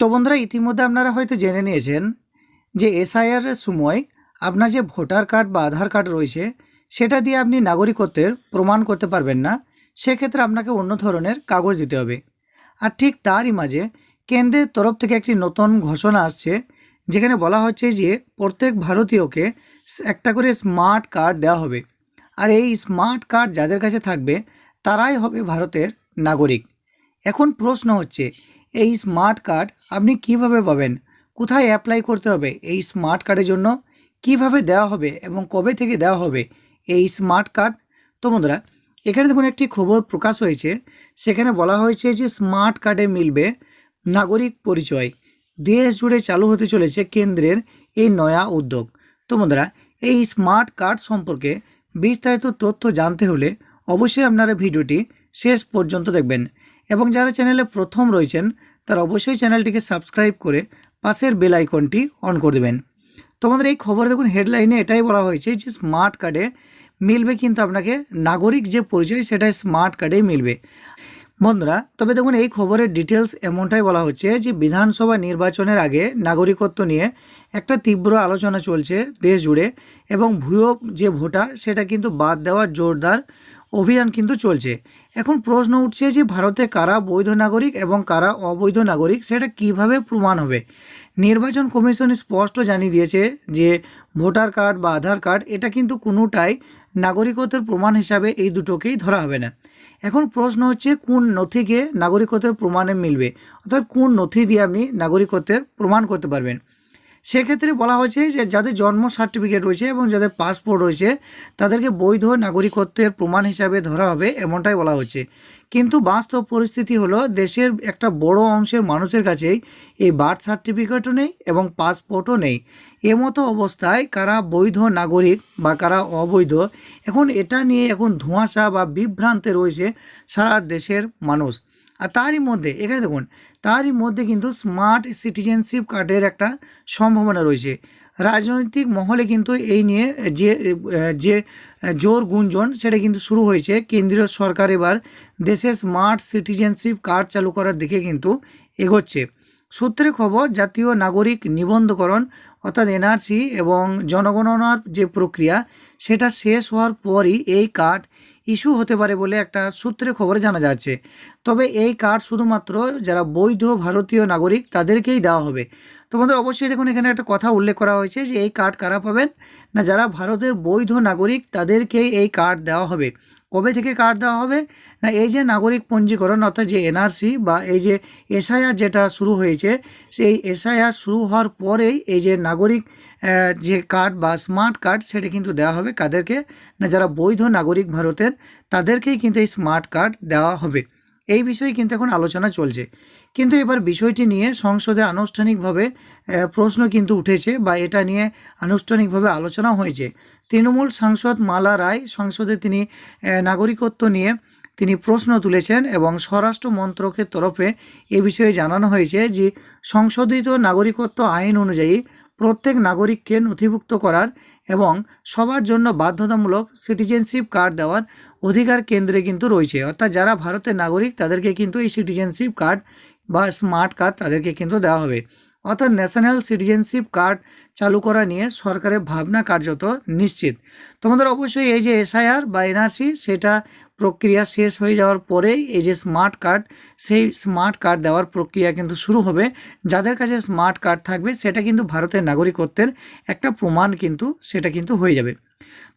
তো বন্ধুরা, ইতিমধ্যে আপনারা হয়তো জেনে নিয়েছেন যে এসআইআর এর সময় আপনার যে ভোটার কার্ড বা আধার কার্ড রয়েছে, সেটা দিয়ে আপনি নাগরিকত্বের প্রমাণ করতে পারবেন না। সেক্ষেত্রে আপনাকে অন্য ধরনের কাগজ দিতে হবে। আর ঠিক তারই মাঝে কেন্দ্রের তরফ থেকে একটি নতুন ঘোষণা আসছে, যেখানে বলা হচ্ছে যে প্রত্যেক ভারতীয়কে একটা করে স্মার্ট কার্ড দেওয়া হবে। আর এই স্মার্ট কার্ড যাদের কাছে থাকবে, তারাই হবে ভারতের নাগরিক। এখন প্রশ্ন হচ্ছে এই স্মার্ট কার্ড আপনি কীভাবে পাবেন? কোথায় অ্যাপ্লাই করতে হবে এই স্মার্ট কার্ডের জন্য? কীভাবে দেওয়া হবে এবং কবে থেকে দেওয়া হবে এই স্মার্ট কার্ড তো বন্ধুরা, এখানে দেখুন একটি খবর প্রকাশ হয়েছে। সেখানে বলা হয়েছে যে স্মার্ট কার্ডে মিলবে নাগরিক পরিচয়। দেশ জুড়ে চালু হতে চলেছে কেন্দ্রের এই নয়া উদ্যোগ। তো বন্ধুরা, এই স্মার্ট কার্ড সম্পর্কে বিস্তারিত তথ্য জানতে হলে অবশ্যই আপনারা ভিডিওটি শেষ পর্যন্ত দেখবেন। এবং যারা চ্যানেলে প্রথম রয়েছেন, তারা অবশ্যই চ্যানেলটিকে সাবস্ক্রাইব করে পাশের বেল আইকনটি অন করে দেবেন। তোমাদের এই খবর দেখুন, হেডলাইনে এটাই বলা হয়েছে যে স্মার্ট কার্ডে মিলবে কিন্তু আপনাকে নাগরিক যে পরিচয় সেটা স্মার্ট কার্ডেই মিলবে। বন্ধুরা, তবে দেখুন, এই খবরের ডিটেলস এমনটাই বলা হচ্ছে যে বিধানসভা নির্বাচনের আগে নাগরিকত্ব নিয়ে একটা তীব্র আলোচনা চলছে দেশ জুড়ে এবং ভুয়ো যে ভোটার, সেটা কিন্তু বাদ দেওয়ার জোরদার অভিযান কিন্তু চলছে। এখন প্রশ্ন উঠছে যে ভারতে কারা বৈধ নাগরিক এবং কারা অবৈধ নাগরিক, সেটা কীভাবে প্রমাণ হবে? নির্বাচন কমিশন স্পষ্ট জানিয়ে দিয়েছে যে ভোটার কার্ড বা আধার কার্ড, এটা কিন্তু কোনোটাই নাগরিকত্বের প্রমাণ হিসাবে এই দুটোকেই ধরা হবে না। এখন প্রশ্ন হচ্ছে, কোন নথিকে নাগরিকত্বের প্রমাণে মিলবে? অর্থাৎ কোন নথি দিয়ে আপনি নাগরিকত্বের প্রমাণ করতে পারবেন? সেক্ষেত্রে বলা হয়েছে যে যাদের জন্ম সার্টিফিকেট রয়েছে এবং যাদের পাসপোর্ট রয়েছে, তাদেরকে বৈধ নাগরিকত্বের প্রমাণ হিসাবে ধরা হবে এমনটাই বলা হচ্ছে। কিন্তু বাস্তব পরিস্থিতি হলো দেশের একটা বড় অংশের মানুষের কাছেই এই বার্থ সার্টিফিকেটও নেই এবং পাসপোর্টও নেই। এমতো অবস্থায় কারা বৈধ নাগরিক বা কারা অবৈধ, এখন এটা নিয়ে এখন ধোঁয়াশা বা বিভ্রান্তে রয়েছে সারা দেশের মানুষ। আর তারই মধ্যে, এখানে দেখুন, তারই মধ্যে কিন্তু স্মার্ট সিটিজেনশিপ কার্ডের একটা সম্ভাবনা রয়েছে। রাজনৈতিক মহলে কিন্তু এই নিয়ে যে যে জোর গুঞ্জন, সেটা কিন্তু শুরু হয়েছে। কেন্দ্রীয় সরকার এবার দেশে স্মার্ট সিটিজেনশিপ কার্ড চালু করার দিকে কিন্তু এগোচ্ছে। সূত্রে খবর, জাতীয় নাগরিক নিবন্ধকরণ, অর্থাৎ এনআরসি এবং জনগণনার যে প্রক্রিয়া, সেটা শেষ হওয়ার পরই এই কার্ড ইস্যু হতে পারে বলে একটা সূত্রে খবরে জানা যাচ্ছে। তবে এই কার্ড শুধুমাত্র যারা বৈধ ভারতীয় নাগরিক তাদেরকেই দেওয়া হবে। তোমাদের অবশ্যই দেখুন, এখানে একটা কথা উল্লেখ করা হয়েছে যে এই কার্ড কারা পাবেন? না, যারা ভারতের বৈধ নাগরিক তাদেরকেই এই কার্ড দেওয়া হবে। কবে থেকে কার্ড দেওয়া হবে? না, এই যে নাগরিক পঞ্জীকরণ, অর্থাৎ যে এনআরসি বা এই যে এসআইআর যেটা শুরু হয়েছে, সেই এসআইআর শুরু হওয়ার পরেই এই যে নাগরিক যে কার্ড বা স্মার্ট কার্ড সেটা কিন্তু দেওয়া হবে কাদেরকে? না, যারা বৈধ নাগরিক ভারতের, তাদেরকেই কিন্তু এই স্মার্ট কার্ড দেওয়া হবে। এই বিষয়ে কিন্তু এখন আলোচনা চলছে। কিন্তু এবার বিষয়টি নিয়ে সংসদে আনুষ্ঠানিকভাবে প্রশ্ন কিন্তু উঠেছে বা এটা নিয়ে আনুষ্ঠানিকভাবে আলোচনা হয়েছে। তৃণমূল সাংসদ মালা রায় সংসদে তিনি নাগরিকত্ব নিয়ে তিনি প্রশ্ন তুলেছেন এবং স্বরাষ্ট্র মন্ত্রকের তরফে এ বিষয়ে জানানো হয়েছে যে সংশোধিত নাগরিকত্ব আইন অনুযায়ী প্রত্যেক নাগরিককে নথিভুক্ত করার এবং সবার জন্য বাধ্যতামূলক সিটিজেনশিপ কার্ড দেওয়ার অধিকার কেন্দ্রে কিন্তু রয়েছে। অর্থাৎ যারা ভারতের নাগরিক তাদেরকে কিন্তু এই সিটিজেনশিপ কার্ড বা স্মার্ট কার্ড তাদেরকে কিন্তু দেওয়া হবে। অর্থাৎ ন্যাশনাল সিটিজেনশিপ কার্ড চালু করা নিয়ে সরকারের ভাবনা কার্যত নিশ্চিত। তোমাদের অবশ্যই এই যে এসআইআর বা এনআরসি, সেটা প্রক্রিয়া শেষ হয়ে যাওয়ার পরেই এই যে স্মার্ট কার্ড সেই স্মার্ট কার্ড দেওয়ার প্রক্রিয়া কিন্তু শুরু হবে। যাদের কাছে স্মার্ট কার্ড থাকবে, সেটা কিন্তু ভারতের নাগরিকত্বের একটা প্রমাণ কিন্তু সেটা কিন্তু হয়ে যাবে।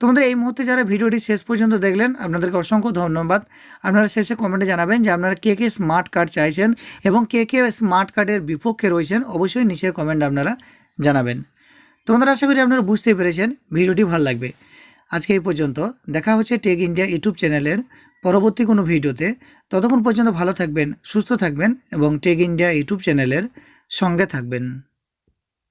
তোমাদের এই মুহূর্তে যারা ভিডিওটি শেষ পর্যন্ত দেখলেন, আপনাদেরকে অসংখ্য ধন্যবাদ। আপনারা শেষে কমেন্টে জানাবেন যে আপনারা কে কে স্মার্ট কার্ড চাইছেন এবং কে কে স্মার্ট কার্ডের বিপক্ষে রয়েছেন, অবশ্যই নিচের কমেন্ট আপনারা জানাবেন। তোমাদের আশা করি আপনারা বুঝতে পেরেছেন, ভিডিওটি ভালো লাগবে। আজকে এই পর্যন্ত। দেখা হচ্ছে টেক ইন্ডিয়া ইউটিউব চ্যানেলের পরবর্তী কোনো ভিডিওতে। ততক্ষণ পর্যন্ত ভালো থাকবেন, সুস্থ থাকবেন এবং টেক ইন্ডিয়া ইউটিউব চ্যানেলের সঙ্গে থাকবেন।